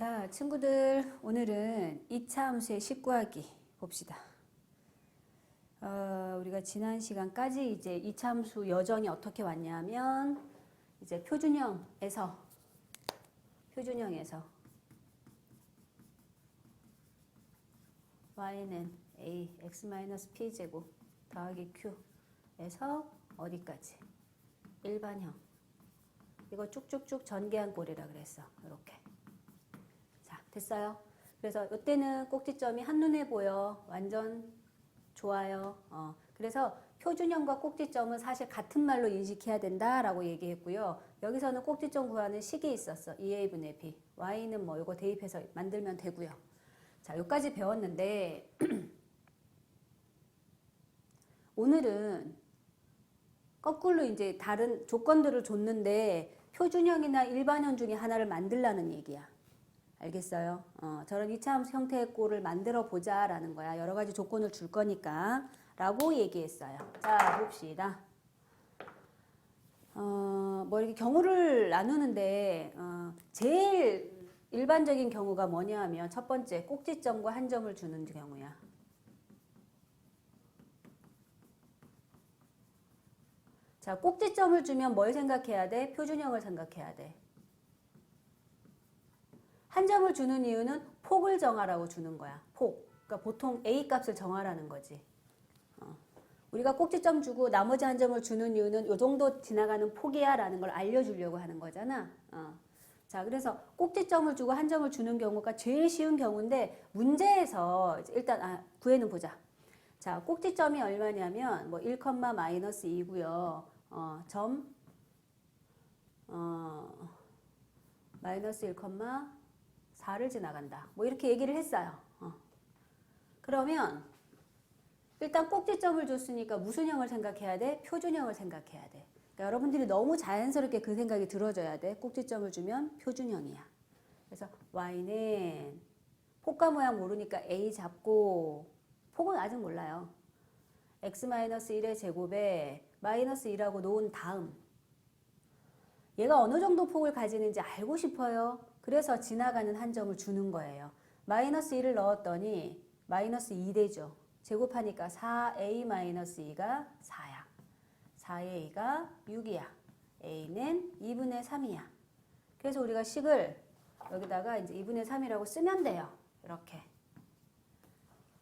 자, 친구들, 오늘은 2차 함수의 19하기 봅시다. 어, 우리가 지난 시간까지 이제 2차 함수 여정이 어떻게 왔냐면, 이제 표준형에서, 표준형에서, y는 a, x-p 제곱 더하기 q에서 어디까지? 일반형. 이거 쭉쭉쭉 전개한 꼴이라 그랬어. 이렇게. 자, 됐어요. 그래서 이때는 꼭지점이 한눈에 보여. 완전 좋아요. 어, 그래서 표준형과 꼭지점은 사실 같은 말로 인식해야 된다라고 얘기했고요. 여기서는 꼭지점 구하는 식이 있었어. 2a분의 b. y는 뭐 이거 대입해서 만들면 되고요. 자, 여기까지 배웠는데 오늘은 거꾸로 이제 다른 조건들을 줬는데 표준형이나 일반형 중에 하나를 만들라는 얘기야. 알겠어요? 어, 저런 2차 함수 형태의 꼴을 만들어 보자 라는 거야. 여러 가지 조건을 줄 거니까. 라고 얘기했어요. 자, 봅시다. 어, 뭐 이렇게 경우를 나누는데, 어, 제일 일반적인 경우가 뭐냐 하면 첫 번째, 꼭지점과 한 점을 주는 경우야. 자, 꼭지점을 주면 뭘 생각해야 돼? 표준형을 생각해야 돼. 한 점을 주는 이유는 폭을 정하라고 주는 거야. 폭. 그러니까 보통 A 값을 정하라는 거지. 어. 우리가 꼭지점 주고 나머지 한 점을 주는 이유는 요 정도 지나가는 폭이야 라는 걸 알려주려고 하는 거잖아. 어. 자, 그래서 꼭지점을 주고 한 점을 주는 경우가 제일 쉬운 경우인데 문제에서 일단 아, 구해는 보자. 자, 꼭지점이 얼마냐면 뭐 1, 마이너스 2고요. 어, 점 어, 마이너스 1, 4를 지나간다. 뭐 이렇게 얘기를 했어요. 어. 그러면 일단 꼭지점을 줬으니까 무슨 형을 생각해야 돼? 표준형을 생각해야 돼. 그러니까 여러분들이 너무 자연스럽게 그 생각이 들어져야 돼. 꼭지점을 주면 표준형이야. 그래서 y는 폭과 모양 모르니까 a 잡고 폭은 아직 몰라요. x-1의 제곱에 마이너스 2라고 놓은 다음 얘가 어느 정도 폭을 가지는지 알고 싶어요. 그래서 지나가는 한 점을 주는 거예요. 마이너스 2를 넣었더니 마이너스 2 되죠. 제곱하니까 4a 마이너스 2가 4야. 4의 2가 6이야. a는 2분의 3이야. 그래서 우리가 식을 여기다가 이제 2분의 3이라고 쓰면 돼요. 이렇게.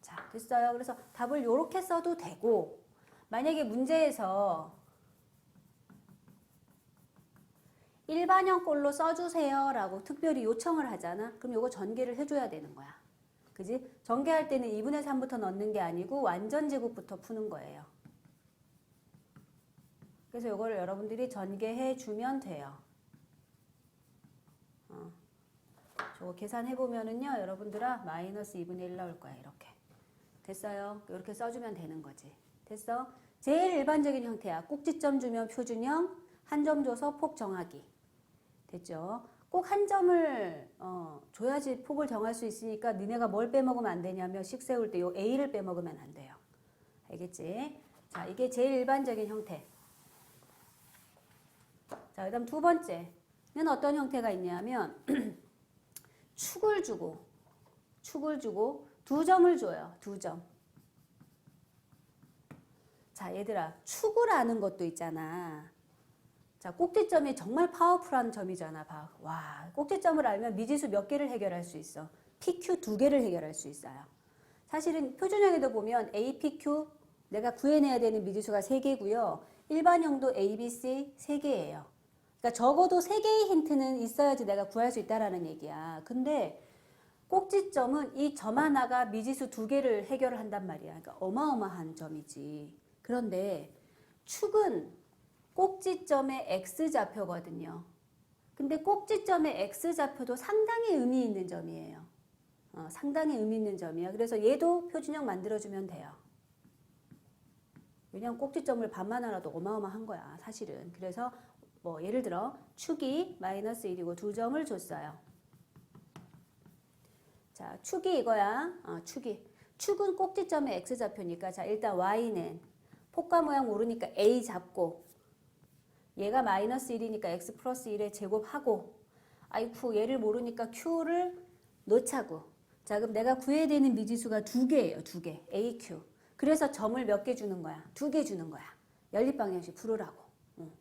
자, 됐어요. 그래서 답을 이렇게 써도 되고, 만약에 문제에서 일반형 꼴로 써주세요 라고 특별히 요청을 하잖아. 그럼 요거 전개를 해줘야 되는 거야. 그지? 전개할 때는 2분의 3부터 넣는 게 아니고 완전 제곱부터 푸는 거예요. 그래서 요거를 여러분들이 전개해 주면 돼요. 어. 저거 계산해 보면은요, 여러분들아 마이너스 2분의 1 나올 거야 이렇게. 됐어요? 이렇게 써주면 되는 거지. 됐어? 제일 일반적인 형태야. 꼭지점 주면 표준형, 한 점 줘서 폭 정하기. 됐죠? 꼭 한 점을 어, 줘야지 폭을 정할 수 있으니까 니네가 뭘 빼먹으면 안 되냐면 식 세울 때 요 A를 빼먹으면 안 돼요. 알겠지? 자, 이게 제일 일반적인 형태. 자, 그 다음 두 번째는 어떤 형태가 있냐면 축을 주고 축을 주고 두 점을 줘요. 두 점. 자, 얘들아, 축을 아는 것도 있잖아. 자, 꼭지점이 정말 파워풀한 점이잖아, 봐. 와, 꼭지점을 알면 미지수 몇 개를 해결할 수 있어. PQ 두 개를 해결할 수 있어요. 사실은 표준형에도 보면 A, PQ 내가 구해내야 되는 미지수가 세 개고요. 일반형도 A, B, C 세 개예요. 그러니까 적어도 세 개의 힌트는 있어야지 내가 구할 수 있다라는 얘기야. 근데 꼭지점은 이 점 하나가 미지수 두 개를 해결을 한단 말이야. 그러니까 어마어마한 점이지. 그런데 축은 꼭지점의 x좌표거든요. 근데 꼭지점의 x좌표도 상당히 의미 있는 점이에요. 어, 상당히 의미 있는 점이야. 그래서 얘도 표준형 만들어주면 돼요. 왜냐면 꼭지점을 반만 알아도 어마어마한 거야, 사실은. 그래서 뭐 예를 들어 축이 마이너스 1이고 두 점을 줬어요. 자, 축이 이거야. 어, 축이. 축은 꼭지점의 x좌표니까 자, 일단 y는 폭과 모양 모르니까 a 잡고 얘가 마이너스 1이니까 x 플러스 1의 제곱하고 아이쿠 얘를 모르니까 q를 노차구. 자, 그럼 내가 구해야 되는 미지수가 두 개예요. 두 개. AQ. 그래서 점을 몇 개 주는 거야? 두 개 주는 거야. 연립방정식 풀으라고. 어.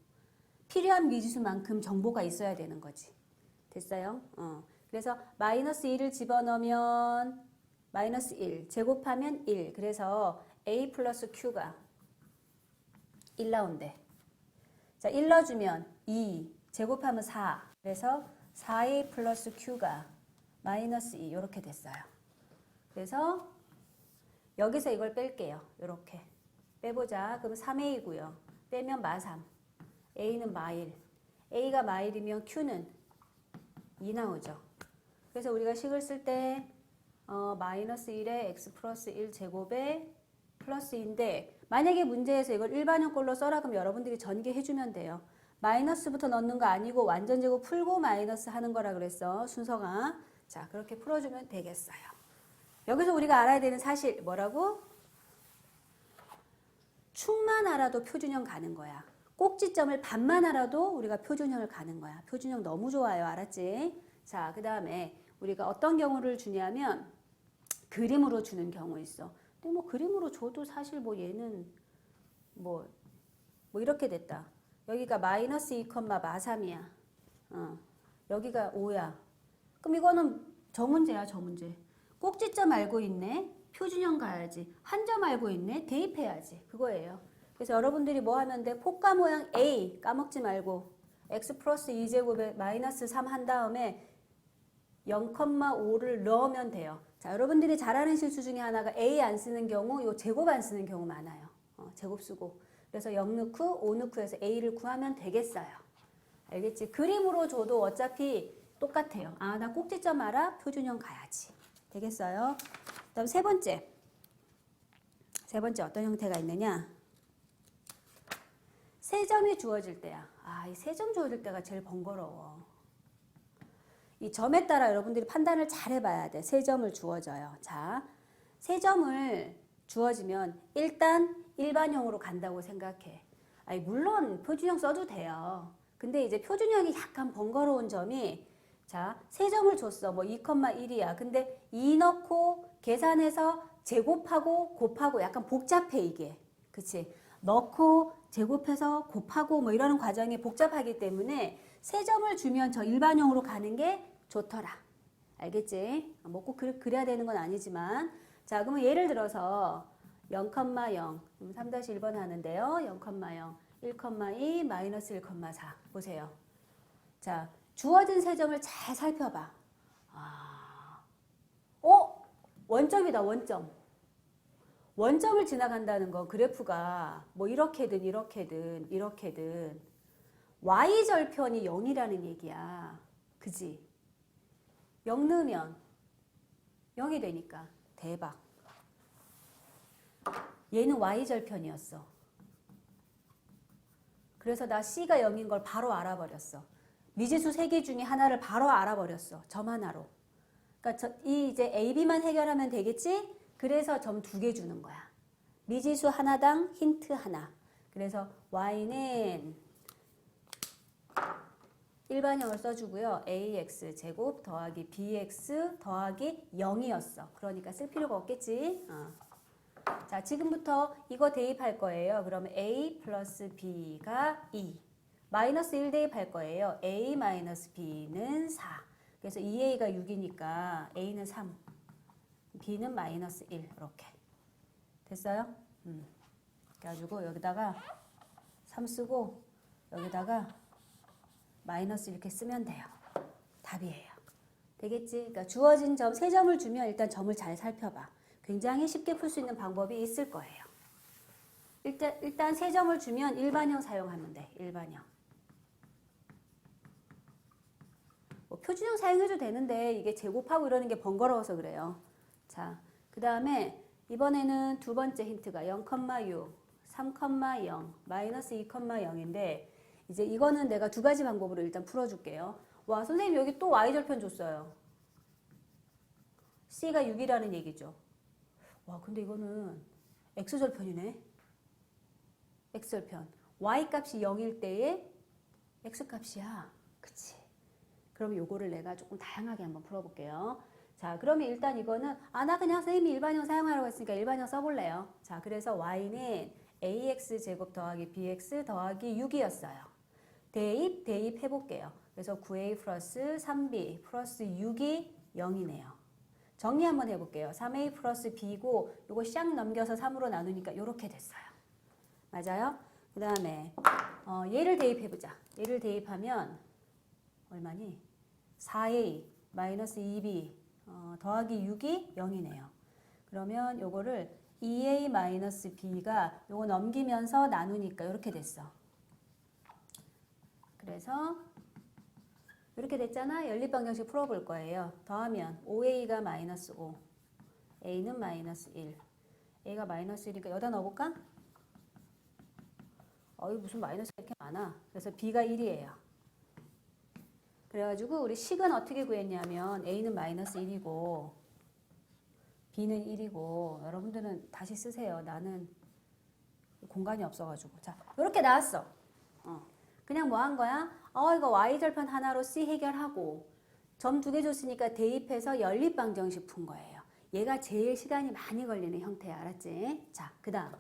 필요한 미지수만큼 정보가 있어야 되는 거지. 됐어요? 어. 그래서 마이너스 1을 집어넣으면 마이너스 1, 제곱하면 1. 그래서 A 플러스 Q가 1 나온대. 자, 1 넣어주면 2, 제곱하면 4. 그래서 4A 플러스 Q가 마이너스 2 이렇게 됐어요. 그래서 여기서 이걸 뺄게요. 이렇게 빼보자. 그럼 3A고요. 빼면 마3. A는 마1. A가 마1이면 Q는 2 나오죠. 그래서 우리가 식을 쓸때 어, 마이너스 1에 x 플러스 1 제곱에 플러스인데 만약에 문제에서 이걸 일반형 걸로 써라 그럼 여러분들이 전개해주면 돼요. 마이너스부터 넣는 거 아니고 완전 제곱 풀고 마이너스 하는 거라 그랬어 순서가. 자 그렇게 풀어주면 되겠어요. 여기서 우리가 알아야 되는 사실 뭐라고? 축만 알아도 표준형 가는 거야. 꼭지점을 반만 알아도 우리가 표준형을 가는 거야. 표준형 너무 좋아요. 알았지? 자, 그 다음에 우리가 어떤 경우를 주냐면 그림으로 주는 경우 있어. 근데 뭐 그림으로 줘도 사실 뭐 얘는 뭐, 뭐 이렇게 됐다. 여기가 마이너스 2, 마3이야. 어. 여기가 5야. 그럼 이거는 저 문제야, 저 문제. 꼭지점 알고 있네. 표준형 가야지. 한 점 알고 있네. 대입해야지. 그거예요. 그래서 여러분들이 뭐 돼? 폭가 모양 A 까먹지 말고 x 플러스 2제곱에 마이너스 3 한 다음에 0,5를 넣으면 돼요. 자, 여러분들이 잘 아는 실수 중에 하나가 A 안 쓰는 경우, 요 제곱 안 쓰는 경우 많아요. 어, 제곱 쓰고. 그래서 0 넣고 5 넣고 해서 A를 구하면 되겠어요. 알겠지? 그림으로 줘도 어차피 똑같아요. 아, 나 꼭지점 알아? 표준형 가야지. 되겠어요? 그 다음 세 번째. 세 번째 어떤 형태가 있느냐? 세 점이 주어질 때야. 아, 이 세 점 주어질 때가 제일 번거로워. 이 점에 따라 여러분들이 판단을 잘 해봐야 돼. 세 점을 주어져요. 자, 세 점을 주어지면 일단 일반형으로 간다고 생각해. 아니, 물론 표준형 써도 돼요. 근데 이제 표준형이 약간 번거로운 점이 자, 세 점을 줬어. 뭐 2,1이야. 근데 2 넣고 계산해서 제곱하고 곱하고 약간 복잡해 이게. 그치? 넣고 제곱해서 곱하고 뭐 이러는 과정이 복잡하기 때문에 세 점을 주면 저 일반형으로 가는 게 좋더라. 알겠지? 뭐 꼭 그래야 되는 건 아니지만 자 그러면 예를 들어서 0,0 3-1번 하는데요. 0,0 1,2 마이너스 1,4 보세요. 자 주어진 세 점을 잘 살펴봐. 아, 어? 원점이다 원점. 원점을 지나간다는 건 그래프가 뭐 이렇게든 이렇게든 이렇게든 y절편이 0이라는 얘기야. 그지? 0 넣으면 0이 되니까 대박. 얘는 y절편이었어. 그래서 나 c가 0인 걸 바로 알아버렸어. 미지수 3개 중에 하나를 바로 알아버렸어. 점 하나로. 그러니까 저, 이 이제 AB만 해결하면 되겠지? 그래서 점 두 개 주는 거야. 미지수 하나당 힌트 하나. 그래서 y는 일반형을 써주고요. ax 제곱 더하기 bx 더하기 0이었어. 그러니까 쓸 필요가 없겠지. 어. 자, 지금부터 이거 대입할 거예요. 그러면 a 플러스 b가 2. 마이너스 1 대입할 거예요. a 마이너스 b는 4. 그래서 2a가 6이니까 a는 3. b는 마이너스 1 이렇게 됐어요? 음. 그래가지고 여기다가 3 쓰고 여기다가 마이너스 이렇게 쓰면 돼요. 답이에요. 되겠지? 그러니까 주어진 점, 세 점을 주면 일단 점을 잘 살펴봐. 굉장히 쉽게 풀 수 있는 방법이 있을 거예요. 일단, 일단 세 점을 주면 일반형 사용하면 돼. 일반형. 뭐 표준형 사용해도 되는데 이게 제곱하고 이러는 게 번거로워서 그래요. 자, 그 다음에 이번에는 두 번째 힌트가 0,6, 3,0, 마이너스 2,0인데 이제 이거는 내가 두 가지 방법으로 일단 풀어줄게요. 와, 선생님 여기 또 y절편 줬어요. c가 6이라는 얘기죠. 와, 근데 이거는 x절편이네. x절편. y 값이 0일 때에 x 값이야. 그치? 그럼 요거를 내가 조금 다양하게 한번 풀어볼게요. 자, 그러면 일단 이거는 아, 나 그냥 선생님이 일반형 사용하라고 했으니까 일반형 써볼래요. 자, 그래서 y는 ax 제곱 더하기 bx 더하기 6이었어요. 대입, 대입 해볼게요. 그래서 9a 플러스 3b 플러스 6이 0이네요. 정리 한번 해볼게요. 3a 플러스 b고 요거 샥 넘겨서 3으로 나누니까 이렇게 됐어요. 맞아요? 그 다음에 어, 얘를 대입해보자. 얘를 대입하면 얼마니? 4a 마이너스 2b 어, 더하기 6이 0이네요. 그러면 요거를 2a 마이너스 b가 요거 넘기면서 나누니까 이렇게 됐어. 그래서 이렇게 됐잖아. 연립방정식 풀어볼 거예요. 더하면 5a가 마이너스 5, a는 마이너스 1, a가 마이너스 1이니까 여기다 넣어볼까? 어이 무슨 마이너스 이렇게 많아. 그래서 b가 1이에요. 그래가지고 우리 식은 어떻게 구했냐면 a는 마이너스 1이고 b는 1이고 여러분들은 다시 쓰세요. 나는 공간이 없어가지고 자 이렇게 나왔어. 어. 그냥 뭐 한 거야? 어 이거 y절편 하나로 c 해결하고 점 두 개 줬으니까 대입해서 연립방정식 푼 거예요. 얘가 제일 시간이 많이 걸리는 형태야. 알았지? 자, 그 다음.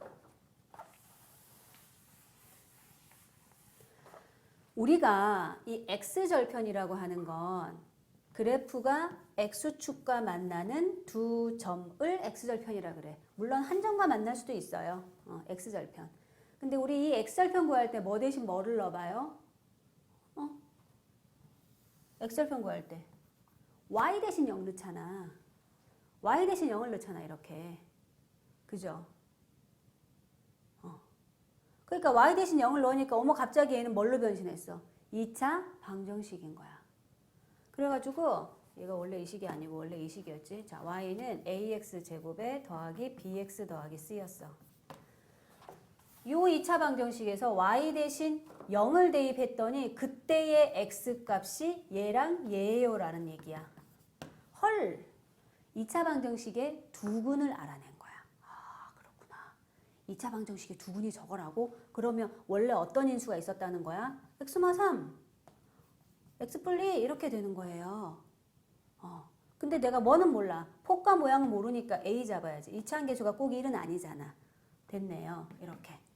우리가 이 x절편이라고 하는 건 그래프가 x축과 만나는 두 점을 x절편이라 그래. 물론 한 점과 만날 수도 있어요. 어, x절편. 근데 우리 이 x절편 구할 때 뭐 대신 뭐를 넣어봐요? 어? x절편 구할 때 y 대신 0 넣잖아. y 대신 0을 넣잖아 이렇게. 그죠? 어. 그러니까 y 대신 0을 넣으니까 어머 갑자기 얘는 뭘로 변신했어? 2차 방정식인 거야. 그래가지고 얘가 원래 이 식이 아니고 원래 이 식이었지. 자, y는 ax 제곱에 더하기 bx 더하기 c였어. 요 2차 방정식에서 y 대신 0을 대입했더니 그때의 x 값이 얘랑 얘예요 라는 얘기야. 헐! 2차 방정식의 두근을 알아낸 거야. 아, 그렇구나. 2차 방정식의 두근이 저거라고? 그러면 원래 어떤 인수가 있었다는 거야? x마 3. x 분리 이렇게 되는 거예요. 어. 근데 내가 뭐는 몰라. 폭과 모양은 모르니까 a 잡아야지. 2차 한계수가 꼭 1은 아니잖아. 됐네요. 이렇게.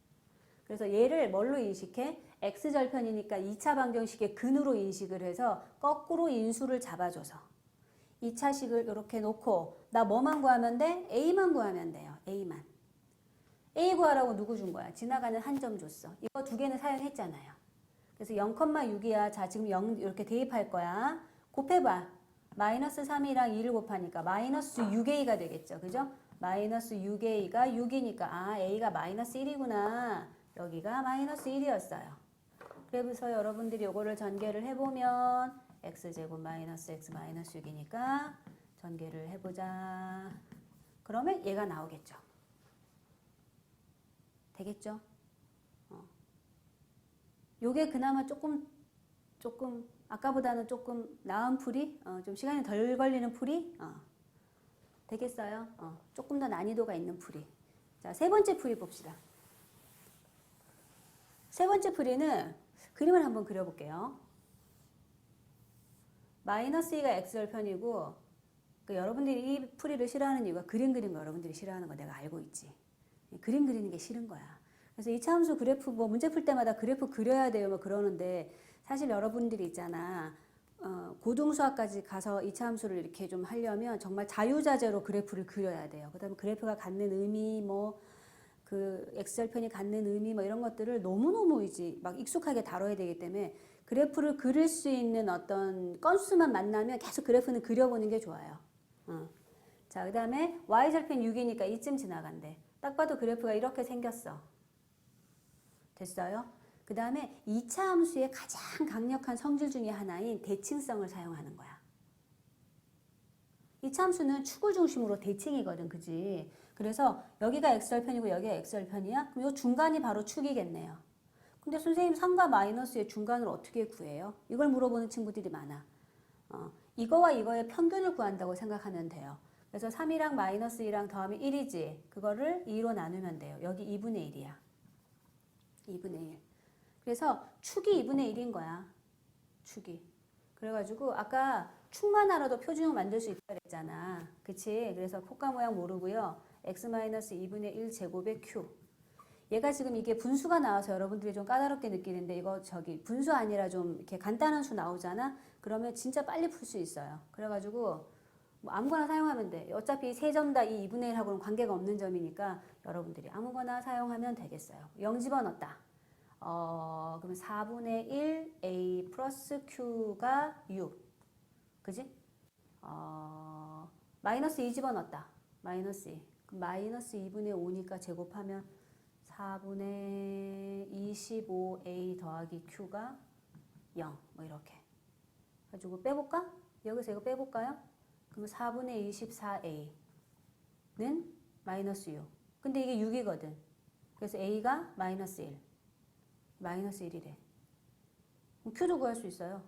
그래서 얘를 뭘로 인식해? x절편이니까 2차 방정식의 근으로 인식을 해서 거꾸로 인수를 잡아줘서 2차식을 이렇게 놓고 나 뭐만 구하면 돼? a만 구하면 돼요. a만. a 구하라고 누구 준 거야? 지나가는 한 점 줬어. 이거 두 개는 사용했잖아요. 그래서 0,6이야. 자, 지금 0 이렇게 대입할 거야. 곱해봐. 마이너스 3이랑 2를 곱하니까 마이너스 6a가 되겠죠. 그죠? 마이너스 6a가 6이니까 아 a가 마이너스 1이구나. 여기가 마이너스 1이었어요. 그래서 여러분들이 이거를 전개를 해보면 x제곱 마이너스 x 마이너스 6이니까 전개를 해보자. 그러면 얘가 나오겠죠. 되겠죠? 어. 요게 그나마 조금 조금 아까보다는 조금 나은 풀이 어, 좀 시간이 덜 걸리는 풀이 어. 되겠어요? 어, 조금 더 난이도가 있는 풀이. 자, 세 번째 풀이 봅시다. 세 번째 풀이는 그림을 한번 그려볼게요. 마이너스 2가 x절편이고 그 여러분들이 이 풀이를 싫어하는 이유가 그림 그리는 거 여러분들이 싫어하는 거 내가 알고 있지. 그림 그리는 게 싫은 거야. 그래서 이 차함수 그래프 뭐 문제 풀 때마다 그래프 그려야 돼요 뭐 그러는데 사실 여러분들이 있잖아. 어, 고등수학까지 가서 이 차함수를 이렇게 좀 하려면 정말 자유자재로 그래프를 그려야 돼요. 그 다음에 그래프가 갖는 의미 뭐 그 엑셀편이 갖는 의미 뭐 이런 것들을 너무너무 이제 막 익숙하게 다뤄야 되기 때문에 그래프를 그릴 수 있는 어떤 건수만 만나면 계속 그래프는 그려보는 게 좋아요. 어. 자, 그 다음에 y절편 6이니까 이쯤 지나간대. 딱 봐도 그래프가 이렇게 생겼어. 됐어요? 그 다음에 2차 함수의 가장 강력한 성질 중에 하나인 대칭성을 사용하는 거야. 2차 함수는 축을 중심으로 대칭이거든, 그지? 그래서 여기가 x절편이고 여기가 x절편이야? 그럼 이 중간이 바로 축이겠네요. 근데 선생님 3과 마이너스의 중간을 어떻게 구해요? 이걸 물어보는 친구들이 많아. 어, 이거와 이거의 평균을 구한다고 생각하면 돼요. 그래서 3이랑 마이너스 2랑 더하면 1이지. 그거를 2로 나누면 돼요. 여기 2분의 1이야. 2분의 1. 그래서 축이 2분의 1인 거야. 축이. 그래가지고 아까 축만 알아도 표준형 만들 수 있다 그랬잖아. 그치? 그래서 폭가 모양 모르고요. X-2분의 1 제곱의 q. 얘가 지금 이게 분수가 나와서 여러분들이 좀 까다롭게 느끼는데 이거 저기 분수 아니라 좀 이렇게 간단한 수 나오잖아. 그러면 진짜 빨리 풀 수 있어요. 그래가지고 뭐 아무거나 사용하면 돼. 어차피 세 점 다 이 2분의 1하고는 관계가 없는 점이니까 여러분들이 아무거나 사용하면 되겠어요. 0 집어넣었다. 어, 그러면 4분의 1 a 플러스 q가 6. 그지? 어, 마이너스 2 집어넣었다. 마이너스 2. 마이너스 2분의 5니까 제곱하면 4분의 25a 더하기 q가 0. 뭐 이렇게. 가지고 빼볼까? 여기서 이거 빼볼까요? 그럼 4분의 24a는 마이너스 6. 근데 이게 6이거든. 그래서 a가 마이너스 1. 마이너스 1이래. 그럼 q도 구할 수 있어요.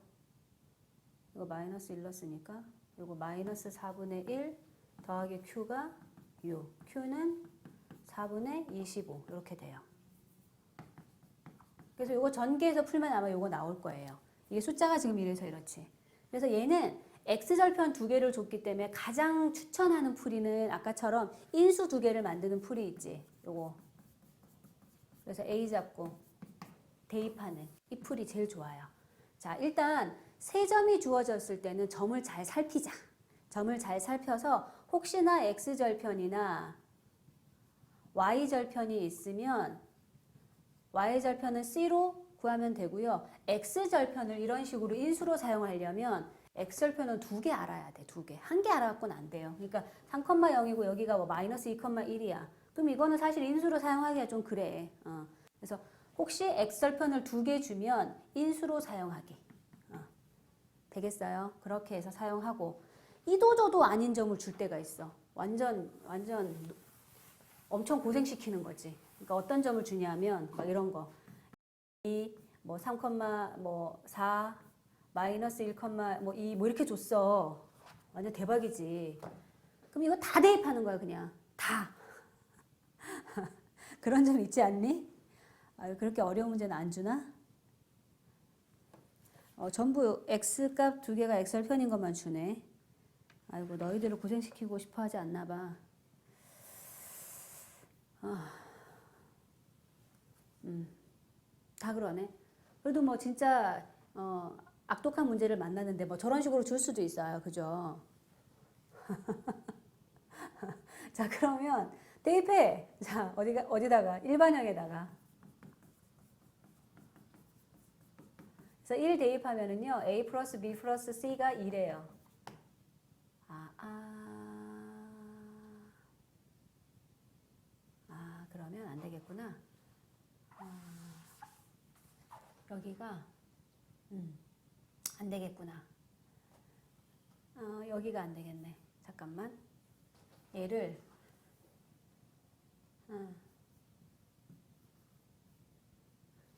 이거 마이너스 1 넣었으니까 이거 마이너스 4분의 1 더하기 q가 6. q는 4분의 25 이렇게 돼요. 그래서 이거 전개해서 풀면 아마 이거 나올 거예요. 이게 숫자가 지금 이래서 이렇지. 그래서 얘는 x절편 두 개를 줬기 때문에 가장 추천하는 풀이는 아까처럼 인수 두 개를 만드는 풀이 있지. 요거. 그래서 a 잡고 대입하는 이 풀이 제일 좋아요. 자, 일단 세 점이 주어졌을 때는 점을 잘 살피자. 점을 잘 살펴서 혹시나 x절편이나 y절편이 있으면 y절편은 c로 구하면 되고요. x절편을 이런 식으로 인수로 사용하려면 x절편은 두 개 알아야 돼. 두 개. 한 개 알아갖고는 안 돼요. 그러니까 3,0이고 여기가 뭐 마이너스 2,1이야. 그럼 이거는 사실 인수로 사용하기가 좀 그래. 어. 그래서 혹시 x절편을 두 개 주면 인수로 사용하기. 어. 되겠어요? 그렇게 해서 사용하고 이도저도 아닌 점을 줄 때가 있어. 완전 완전 엄청 고생시키는 거지. 그러니까 어떤 점을 주냐면 막 이런 거. 2, 뭐 3, 뭐 4, 마이너스 1, 뭐 2, 뭐 이렇게 줬어. 완전 대박이지. 그럼 이거 다 대입하는 거야, 그냥. 다. 그런 점 있지 않니? 아유, 그렇게 어려운 문제는 안 주나? 어, 전부 x 값 두 개가 xR 편인 것만 주네. 아이고, 너희들을 고생시키고 싶어 하지 않나 봐. 아, 음, 다 그러네. 그래도 뭐 진짜 어, 악독한 문제를 만났는데 뭐 저런 식으로 줄 수도 있어요. 그죠? 자, 그러면 대입해. 자, 어디가 어디다가 일반형에다가. 그래서 1 대입하면은요. a 플러스 b 플러스 c가 2래요. 아, 아. 아, 그러면 안 되겠구나. 아, 여기가 음, 안 되겠구나. 어, 여기가 안 되겠네. 잠깐만. 얘를 어,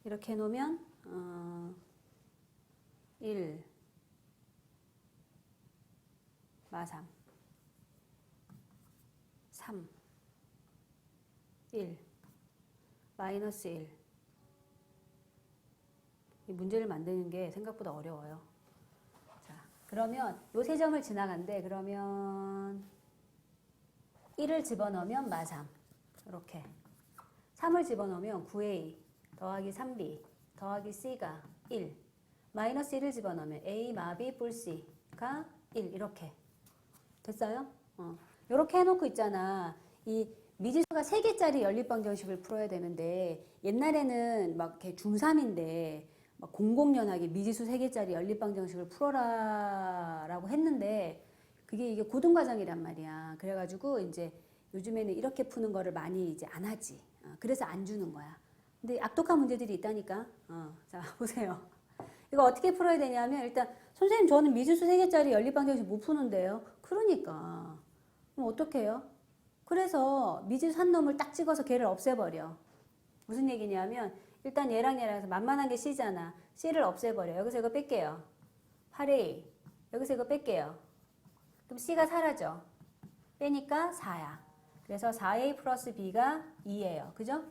이렇게 해놓으면 어, 1 마삼 3 1 마이너스 1. 이 문제를 만드는 게 생각보다 어려워요. 자, 그러면 요 세 점을 지나간대. 그러면 1을 집어넣으면 마삼. 이렇게. 3을 집어넣으면 9a 더하기 3b 더하기 c가 1. 마이너스 1을 집어넣으면 a 마비 뿔 c가 1. 이렇게. 됐어요? 어. 이렇게 해놓고 있잖아. 이 미지수가 3개짜리 연립방정식을 풀어야 되는데 옛날에는 막 이렇게 중3인데 막 공공연하게 미지수 3개짜리 연립방정식을 풀어라 라고 했는데 그게 이게 고등과정이란 말이야. 그래가지고 이제 요즘에는 이렇게 푸는 거를 많이 이제 안 하지. 어, 그래서 안 주는 거야. 근데 악독한 문제들이 있다니까. 어, 자, 보세요. 이거 어떻게 풀어야 되냐면 일단 선생님 저는 미지수 3개짜리 연립방정식 못 푸는데요. 그러니까. 그럼 어떻게 해요? 그래서 미지수 한 놈을 딱 찍어서 걔를 없애버려. 무슨 얘기냐면 일단 얘랑 얘랑 해서 만만한 게 C잖아. C를 없애버려. 여기서 이거 뺄게요. 8A. 여기서 이거 뺄게요. 그럼 C가 사라져. 빼니까 4야. 그래서 4A 플러스 B가 2예요. 그죠?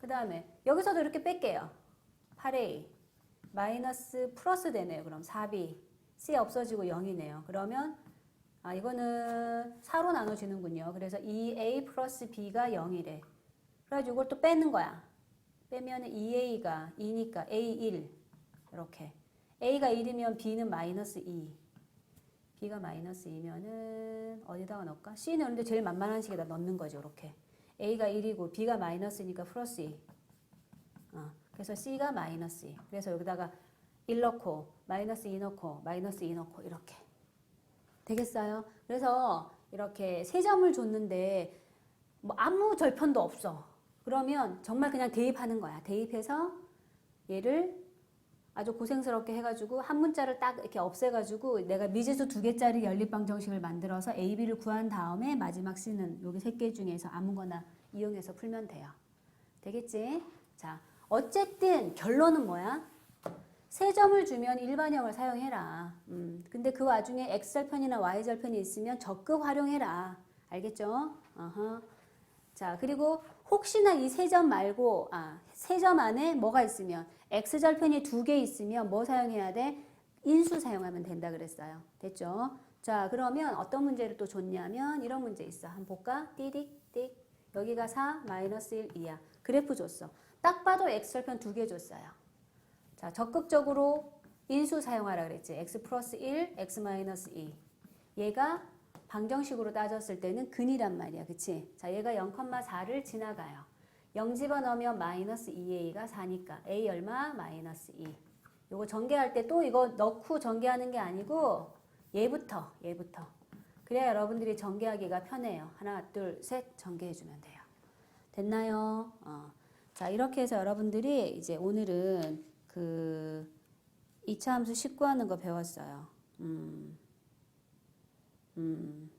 그 다음에 여기서도 이렇게 뺄게요. 8A. 마이너스 플러스 되네요. 그럼 4B. C 없어지고 0이네요. 그러면 아 이거는 4로 나눠지는군요. 그래서 2A 플러스 B가 0이래. 그래가지고 이걸 또 빼는 거야. 빼면 2A가 2니까 A1 이렇게 A가 1이면 B는 마이너스 2 B가 마이너스 2면은 어디다가 넣을까? C는 근데 제일 만만한 식에다 넣는 거죠 이렇게 A가 1이고 B가 마이너스니까 플러스 2 어, 그래서 C가 마이너스 2 그래서 여기다가 1 넣고 마이너스 2 넣고 마이너스 2 넣고 이렇게 되겠어요? 그래서 이렇게 세 점을 줬는데 뭐 아무 절편도 없어. 그러면 정말 그냥 대입하는 거야. 대입해서 얘를 아주 고생스럽게 해가지고 한 문자를 딱 이렇게 없애가지고 내가 미지수 두 개짜리 연립방 정식을 만들어서 A, B를 구한 다음에 마지막 C는 여기 세 개 중에서 아무거나 이용해서 풀면 돼요. 되겠지? 자, 어쨌든 결론은 뭐야? 세 점을 주면 일반형을 사용해라. 음, 근데 그 와중에 x절편이나 y절편이 있으면 적극 활용해라. 알겠죠? 어허. 자, 그리고 혹시나 이 세 점 말고, 아, 세 점 안에 뭐가 있으면, x절편이 두 개 있으면 뭐 사용해야 돼? 인수 사용하면 된다 그랬어요. 됐죠? 자, 그러면 어떤 문제를 또 줬냐면, 이런 문제 있어. 한번 볼까? 띠딕, 띡. 여기가 4, 마이너스 1, 2야. 그래프 줬어. 딱 봐도 x절편 두 개 줬어요. 자, 적극적으로 인수 사용하라 그랬지. x 플러스 1, x 마이너스 2. 얘가 방정식으로 따졌을 때는 근이란 말이야. 그치? 자, 얘가 0,4를 지나가요. 0 집어넣으면 마이너스 2a가 4니까 a 얼마? 마이너스 2. 요거 전개할 때 또 이거 넣고 전개하는 게 아니고 얘부터, 얘부터. 그래야 여러분들이 전개하기가 편해요. 하나, 둘, 셋 전개해주면 돼요. 됐나요? 어. 자, 이렇게 해서 여러분들이 이제 오늘은 그 2차 함수 식구하는 거 배웠어요. 음. 음.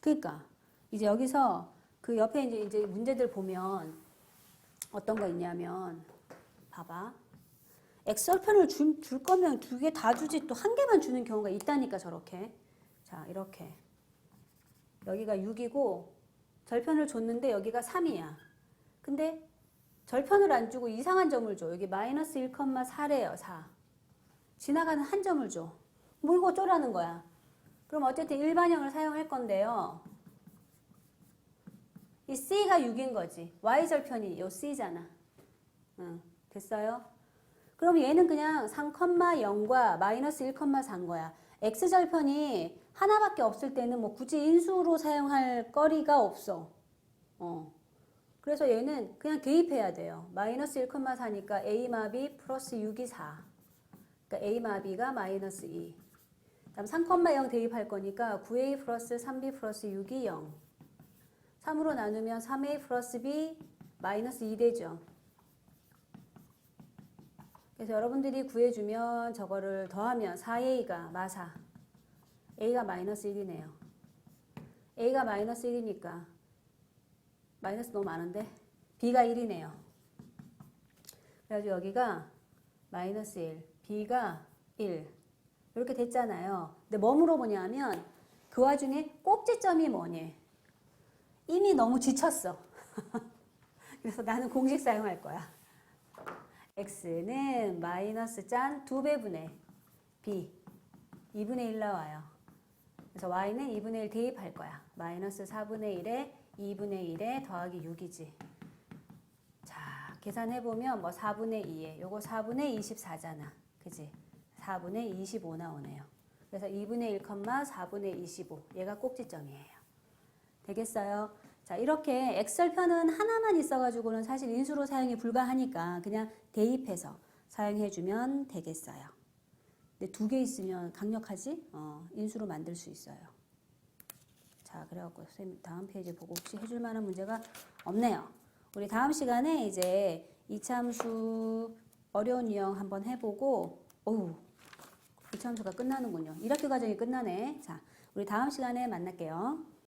그러니까 이제 여기서 그 옆에 이제 이제 문제들 보면 어떤 거 있냐면 봐봐. 엑셀편을 줄, 줄 거면 두 개 다 주지 또 한 개만 주는 경우가 있다니까 저렇게. 자, 이렇게. 여기가 6이고 절편을 줬는데 여기가 3이야. 근데 절편을 안 주고 이상한 점을 줘. 여기 마이너스 1,4래요. 4. 지나가는 한 점을 줘. 뭐 이거 어쩌라는 거야. 그럼 어쨌든 일반형을 사용할 건데요. 이 C가 6인 거지. Y절편이 요 C잖아. 응, 됐어요? 그럼 얘는 그냥 3,0과 마이너스 1,4인 거야. X절편이 하나밖에 없을 때는 뭐 굳이 인수로 사용할 거리가 없어. 어. 그래서 얘는 그냥 대입해야 돼요. 마이너스 1,4니까 A마비 플러스 6이 4. 그러니까 A마비가 마이너스 2. 다음 3,0 대입할 거니까 9A 플러스 3B 플러스 6이 0. 3으로 나누면 3A 플러스 B 마이너스 2 되죠. 그래서 여러분들이 구해주면 저거를 더하면 4A가 마사. A가 마이너스 1이네요. A가 마이너스 1이니까 마이너스 너무 많은데 B가 1이네요. 그래가지고 여기가 마이너스 1, B가 1 이렇게 됐잖아요. 근데 뭐 물어보냐면 그 와중에 꼭지점이 뭐니? 이미 너무 지쳤어. 그래서 나는 공식 사용할 거야. x는 마이너스 짠 2배분의 b 2분의 1 나와요. 그래서 y는 2분의 1 대입할 거야. 마이너스 4분의 1에 2분의 1에 더하기 6이지. 자, 계산해보면 뭐 4분의 2에 요거 4분의 24잖아. 그지? 4분의 25 나오네요. 그래서 2분의 1, 4분의 25. 얘가 꼭지점이에요. 되겠어요? 자, 이렇게 엑셀편은 하나만 있어가지고는 사실 인수로 사용이 불가하니까 그냥 대입해서 사용해주면 되겠어요. 근데 두 개 있으면 강력하지? 어, 인수로 만들 수 있어요. 자, 그래갖고 선생님 다음 페이지 보고 혹시 해줄 만한 문제가 없네요. 우리 다음 시간에 이제 이참수 어려운 유형 한번 해보고, 어우, 이참수가 끝나는군요. 1학기 과정이 끝나네. 자, 우리 다음 시간에 만날게요.